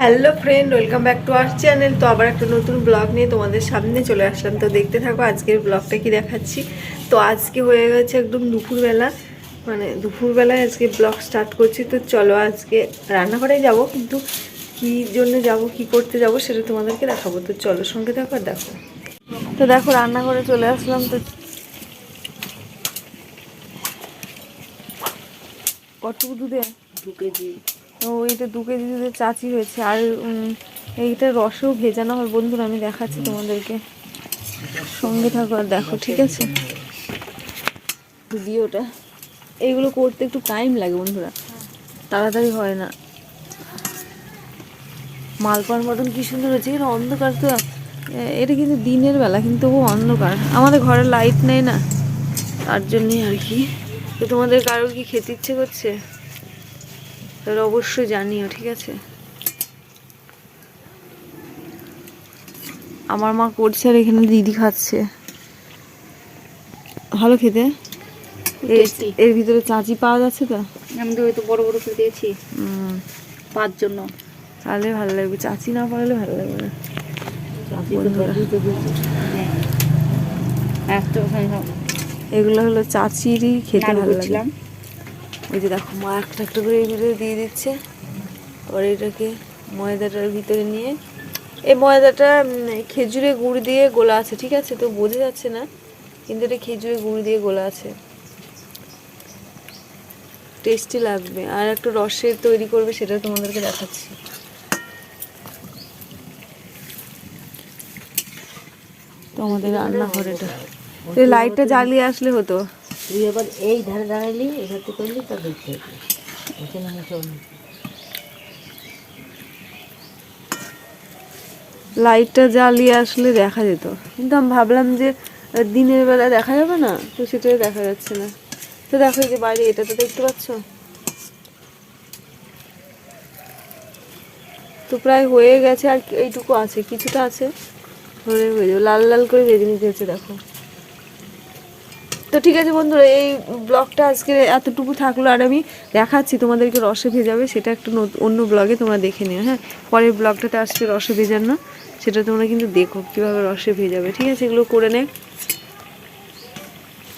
Hello friend welcome back to our channel তো আবার একটা নতুন ব্লগ নিয়ে তোমাদের সামনে চলে আসলাম। তো দেখতে থাকো, আজকের ব্লগটা কি দেখাচ্ছি। তো আজকে হয়ে গেছে একদম দুপুরবেলা। মানে দুপুরবেলায় আজকে ব্লগ স্টার্ট করছি। তো চলো আজকে রান্নাঘরে যাব, কিন্তু কী জন্য যাব, কি করতে যাব সেটা তোমাদেরকে দেখাবো। তো চলো সঙ্গে থাকো আর দেখো। তো দেখো, রান্নাঘরে চলে আসলাম। তো কতটুকু দুধে? দু কেজি। এটা দু কেজি দুধের চাচি হয়েছে। আর এইটা রসেও ভেজানো হয়। বন্ধুরা, আমি দেখাচ্ছি তোমাদেরকে। সঙ্গে থাকো আর দেখো, ঠিক আছে? ভিডিওটা। এইগুলো করতে একটু টাইম লাগে, বন্ধুরা। তাড়াতাড়ি হয় না। মালপার মতন কি সুন্দর হয়েছে। এর অন্ধকার তো। এটা কিন্তু দিনের বেলা, কিন্তু ও অন্ধকার। আমাদের ঘরে লাইট নেই না। তার জন্যই আর কি। তো তোমাদের কারোর কি খেতে ইচ্ছে করছে? তাহলে অবশ্যই জানিও ঠিক আছে? আমার মা করছে আর এখানে দিদি খাচ্ছে। ভালো খেতে? এর- ভিতরে চাঁচি পাওয়া যাচ্ছে তো? আমি তো হয়তো বড় বড় করে দিয়েছি। পাঁচ জন্য। তাহলে ভালো লাগবে চাচি না পারলে ভালো লাগবে না। ওখানে এগুলো হলো চাচিরই খেতে ভালো লাগে। ওই যে দেখো, মা একটা একটা করে ভিতরে দিয়ে দিচ্ছে। আর এটাকে ময়দাটার ভিতরে নিয়ে, এই ময়দাটা খেজুরে গুড় দিয়ে গোলা আছে, ঠিক আছে? তো বোঝা যাচ্ছে না, কিন্তু এটা খেজুরে গুড় দিয়ে গোলা আছে। টেস্টি লাগবে। আর একটু রসের তৈরি করবে, সেটা তোমাদেরকে দেখাচ্ছি। তো আমাদের রান্নাঘর এটা। লাইটটা জ্বালিয়ে আসলে হতো। তুই এবার এই ধারে দাঁড়াইলি এটাতে করলি, তা দেখতে এখানে আমি সব লাইটটা জ্বালিয়ে আসলে দেখা যেত। কিন্তু আমি ভাবলাম যে দিনের বেলা দেখা যাবে না, তো সেটাই দেখা যাচ্ছে না। তো দেখো যে বাইরে এটা তো দেখতে পাচ্ছ? তো প্রায় হয়ে গেছে আর এইটুকু আছে, কিছুটা আছে। হয়ে হয়ে যাবে। লাল লাল করে ভেজে নিতে হচ্ছে, দেখো। তো ঠিক আছে বন্ধুরা, এই ব্লগটা আজকে এতটুকু থাকল আর আমি দেখাচ্ছি তোমাদেরকে রসে ভেজাবে, সেটা একটা অন্য ব্লগে তোমরা দেখে নিও হ্যাঁ? পরের ব্লগটাতে আসবে রসে না সেটা তোমরা কিন্তু দেখো কীভাবে রসে ভেজাবে, ঠিক আছে? এগুলো করে নে।